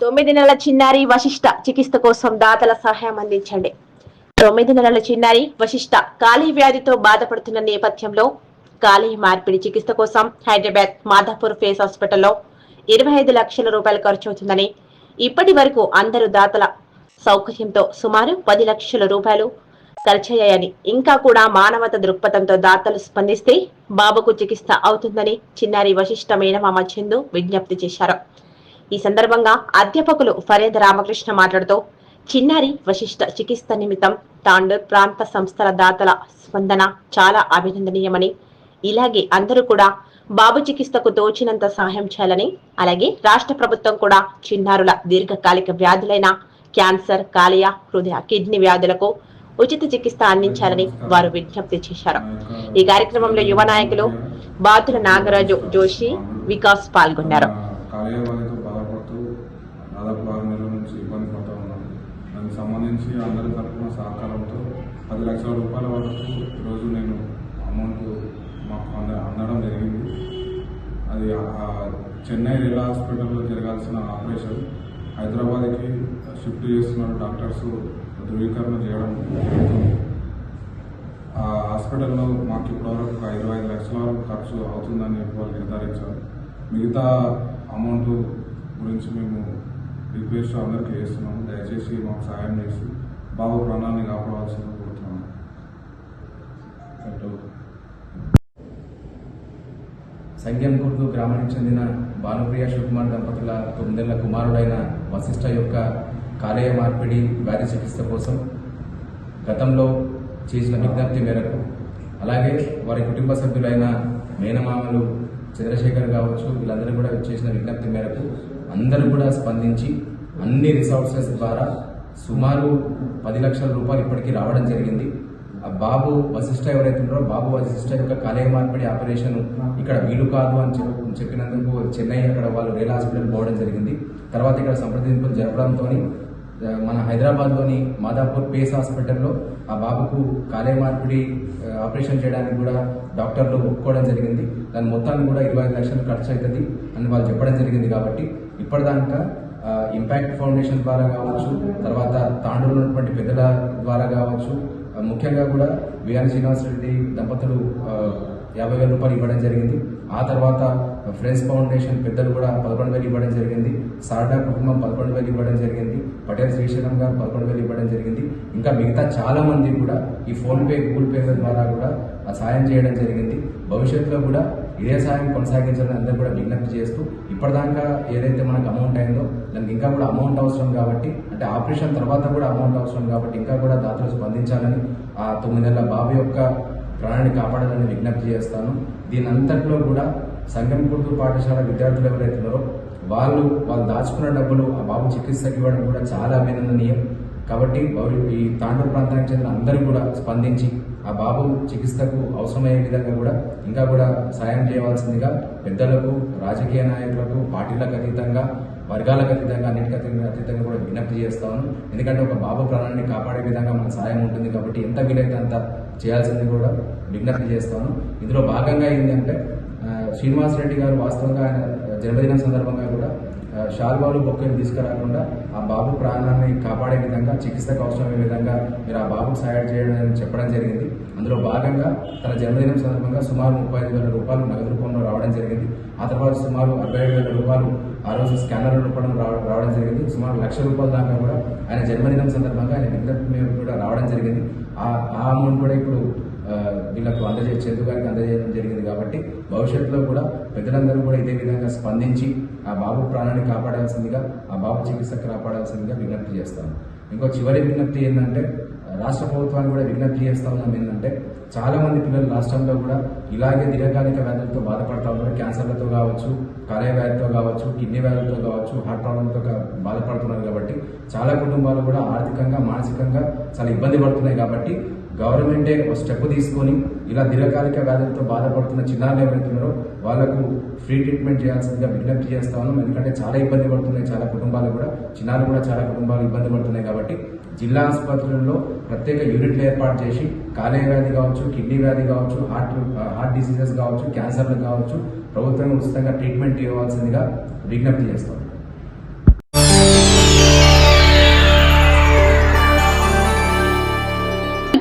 తొమ్మిది నెలల చిన్నారి వశిష్ట చికిత్స కోసం దాతల సహాయం అందించండి. తొమ్మిది నెలల చిన్నారి వశిష్ట కాలి వ్యాధితో బాధపడుతున్న నేపథ్యంలో కాలి మార్పిడి చికిత్స కోసం హైదరాబాద్ మాధాపూర్ ఫేస్ హాస్పిటల్లో ఇరవై ఐదు లక్షల రూపాయలు ఖర్చు అవుతుందని ఇప్పటి వరకు అందరు దాతల సౌకర్యంతో సుమారు పది లక్షల రూపాయలు ఖర్చయ్యాయని ఇంకా కూడా మానవత దృక్పథంతో దాతలు స్పందిస్తే బాబుకు చికిత్స అవుతుందని చిన్నారి వశిష్ట మేనమామ చందు విజ్ఞప్తి చేశారు. ఈ సందర్భంగా అధ్యాపకులు ఫరేద్ రామకృష్ణ మాట్లాడుతూ చిన్నారి వశిష్ట చికిత్స నిమిత్తం తాండూర్ ప్రాంత సంస్థల దాతల స్పందన చాలా అభినందనీయమని ఇలాగే అందరూ కూడా బాబు చికిత్సకు తోచినంత సహాయం చేయాలని అలాగే రాష్ట్ర ప్రభుత్వం కూడా చిన్నారుల దీర్ఘకాలిక వ్యాధులైన క్యాన్సర్ కాలియా హృదయ కిడ్నీ వ్యాధులకు ఉచిత చికిత్స అందించాలని వారు విజ్ఞప్తి చేశారు. ఈ కార్యక్రమంలో యువ నాయకులు బాతుల నాగరాజు జోషి వికాస్ పాల్గొన్నారు. దానికి సంబంధించి అందరి తరఫున సహకారంతో పది లక్షల రూపాయల వరకు ఈరోజు నేను అమౌంట్ మాకు అంద అందడం జరిగింది. అది చెన్నై రిలా హాస్పిటల్లో జరగాల్సిన ఆపరేషన్. హైదరాబాద్కి షిఫ్ట్ చేస్తున్నారు డాక్టర్స్. ధృవీకరణ చేయడం. ఆ హాస్పిటల్లో మాకు ఇప్పటివరకు ఒక ఇరవై ఐదు లక్షల వరకు ఖర్చు అవుతుందని చెప్పి వాళ్ళు నిర్ధారించారు. మిగతా అమౌంట్ గురించి మేము రిక్వెస్ట్ అందరికీ చేస్తున్నాము. దయచేసి మాకు సహాయం చేసి బాబు ప్రాణాన్ని కాపాడవలసిందిగా కోరుతున్నాము. సంఖ్యంకుర్దు గ్రామానికి చెందిన భానుప్రియ శివకుమార్ దంపతుల తొమ్మిదేళ్ళ కుమారుడైన వశిష్ఠ యొక్క కాలేయ మార్పిడి వ్యాధి చికిత్స కోసం గతంలో చేసిన విజ్ఞప్తి మేరకు అలాగే వారి కుటుంబ సభ్యులైన మేనమామలు చంద్రశేఖర్ కావచ్చు వీళ్ళందరూ కూడా చేసిన విజ్ఞప్తి మేరకు అందరూ కూడా స్పందించి అన్ని రిసోర్సెస్ ద్వారా సుమారు పది లక్షల రూపాయలు ఇప్పటికీ రావడం జరిగింది. ఆ బాబు వశిష్ఠ ఎవరైతే ఉన్నారో బాబు వశిష్ఠ యొక్క కాలేయ మార్పిడి ఆపరేషన్ ఇక్కడ వీలు కాదు అని చెప్పినందుకు చెన్నై అక్కడ వాళ్ళు రేల్ హాస్పిటల్ పోవడం జరిగింది. తర్వాత ఇక్కడ సంప్రదింపులు జరపడంతో మన హైదరాబాద్లోని మాదాపూర్ పేస్ హాస్పిటల్లో ఆ బాబుకు కాలే మార్పిడి ఆపరేషన్ చేయడానికి కూడా డాక్టర్లు ఒప్పుకోవడం జరిగింది. దాని మొత్తాన్ని కూడా ఇరవై లక్షలు ఖర్చు అవుతుంది అని వాళ్ళు చెప్పడం జరిగింది కాబట్టి ఇప్పటిదాకా ఇంపాక్ట్ ఫౌండేషన్ ద్వారా కావచ్చు తర్వాత తాండూరు ఉన్నటువంటి పెద్దల ద్వారా కావచ్చు ముఖ్యంగా కూడా విఆర్ శ్రీనివాస్ రెడ్డి దంపతులు యాభై వేల రూపాయలు ఇవ్వడం జరిగింది. ఆ తర్వాత ఫ్రెండ్స్ ఫౌండేషన్ పెద్దలు కూడా పదకొండు వేలు ఇవ్వడం జరిగింది. సార్డా కుటుంబం పదకొండు వేలు ఇవ్వడం జరిగింది. పటేల్ శ్రీశైలం గారు పదకొండు వేలు ఇవ్వడం జరిగింది. ఇంకా మిగతా చాలా మంది కూడా ఈ ఫోన్పే గూగుల్ పే ద్వారా కూడా ఆ సాయం చేయడం జరిగింది. భవిష్యత్తులో కూడా ఇదే సాయం కొనసాగించాలని అందరూ కూడా విజ్ఞప్తి చేస్తూ ఇప్పటిదాకా ఏదైతే మనకు అమౌంట్ అయిందో దానికి ఇంకా కూడా అమౌంట్ అవసరం కాబట్టి అంటే ఆపరేషన్ తర్వాత కూడా అమౌంట్ అవసరం కాబట్టి ఇంకా కూడా దాతలు స్పందించాలని ఆ తొమ్మిది నెలల బాబు యొక్క ప్రాణాన్ని కాపాడాలని విజ్ఞప్తి చేస్తాను. దీని అంతట్లో కూడా సంగం కుర్దు పాఠశాల విద్యార్థులు ఎవరైతున్నారో వాళ్ళు వాళ్ళు దాచుకున్న డబ్బులు ఆ బాబు చికిత్సకి ఇవ్వడం కూడా చాలా అభినందనీయం. కాబట్టి ఈ తాండూరు ప్రాంతానికి చెందిన అందరూ కూడా స్పందించి ఆ బాబు చికిత్సకు అవసరమయ్యే విధంగా కూడా ఇంకా కూడా సాయం చేయవలసిందిగా పెద్దలకు రాజకీయ నాయకులకు పార్టీలకు అతీతంగా వర్గాలకు అతీతంగా అన్నిటికీ అతీతంగా కూడా విజ్ఞప్తి చేస్తాను ఎందుకంటే ఒక బాబు ప్రాణాన్ని కాపాడే విధంగా మన సాయం ఉంటుంది కాబట్టి ఎంత వీలైతే అంత చేయాల్సింది కూడా విజ్ఞప్తి చేస్తాను ఇందులో భాగంగా ఏంటంటే శ్రీనివాస్ రెడ్డి గారు వాస్తవంగా ఆయన జన్మదినం సందర్భంగా షాల్బాలు బొక్కని తీసుకురాకుండా ఆ బాబు ప్రాణాన్ని కాపాడే విధంగా చికిత్సకు అవసరమయ్యే విధంగా మీరు ఆ బాబుకు సహాయం చేయడం చెప్పడం జరిగింది. అందులో భాగంగా తన జన్మదినం సందర్భంగా సుమారు ముప్పై ఐదు వేల రూపాయలు నగదు రూపంలో రావడం జరిగింది. ఆ తర్వాత సుమారు అరవై ఐదు వేల రూపాయలు ఆ రోజు స్కానర్ రూపంలో రావడం జరిగింది. సుమారు లక్ష రూపాయల దాకా కూడా ఆయన జన్మదినం సందర్భంగా ఆయన విజ్ఞప్తి మేరకు కూడా రావడం జరిగింది. ఆ ఆ అమౌంట్ కూడా ఇప్పుడు వీళ్ళకు అందజే చందు గారికి అందజేయడం జరిగింది కాబట్టి భవిష్యత్తులో కూడా పెద్దలందరూ కూడా ఇదే విధంగా స్పందించి ఆ బాబు ప్రాణాన్ని కాపాడాల్సిందిగా ఆ బాబు చికిత్స కాపాడాల్సిందిగా విజ్ఞప్తి చేస్తాను. ఇంకో చివరి విజ్ఞప్తి ఏంటంటే రాష్ట్ర ప్రభుత్వాన్ని కూడా విజ్ఞప్తి చేస్తా ఉన్నాం ఏంటంటే చాలా మంది పిల్లలు రాష్ట్రంలో కూడా ఇలాగే దీర్ఘకాలిక వ్యాధులతో బాధపడతా ఉన్నారు. క్యాన్సర్లతో కావచ్చు కాలేయ వ్యాధితో కావచ్చు కిడ్నీ వ్యాధులతో కావచ్చు హార్ట్ ప్రాబ్లంతో బాధపడుతున్నారు కాబట్టి చాలా కుటుంబాలు కూడా ఆర్థికంగా మానసికంగా చాలా ఇబ్బంది పడుతున్నాయి కాబట్టి గవర్నమెంటే ఒక స్టెప్ తీసుకొని ఇలా దీర్ఘకాలిక వ్యాధులతో బాధపడుతున్న చిన్నారులు ఎవరైతున్నారో వాళ్ళకు ఫ్రీ ట్రీట్మెంట్ చేయాల్సిందిగా విజ్ఞప్తి చేస్తా ఉన్నాం. ఎందుకంటే చాలా ఇబ్బంది పడుతున్నాయి. చాలా కుటుంబాలు కూడా చిన్నారులు కూడా చాలా కుటుంబాలు ఇబ్బంది పడుతున్నాయి కాబట్టి జిల్లా ఆసుపత్రుల్లో ప్రత్యేక యూనిట్లు ఏర్పాటు చేసి కాలేయ వ్యాధి కావచ్చు కిడ్నీ వ్యాధి కావచ్చు హార్ట్ హార్ట్ డిసీజెస్ కావచ్చు క్యాన్సర్లు కావచ్చు ప్రభుత్వం ఉచితంగా ట్రీట్మెంట్ ఇవ్వాల్సిందిగా విజ్ఞప్తి చేస్తాం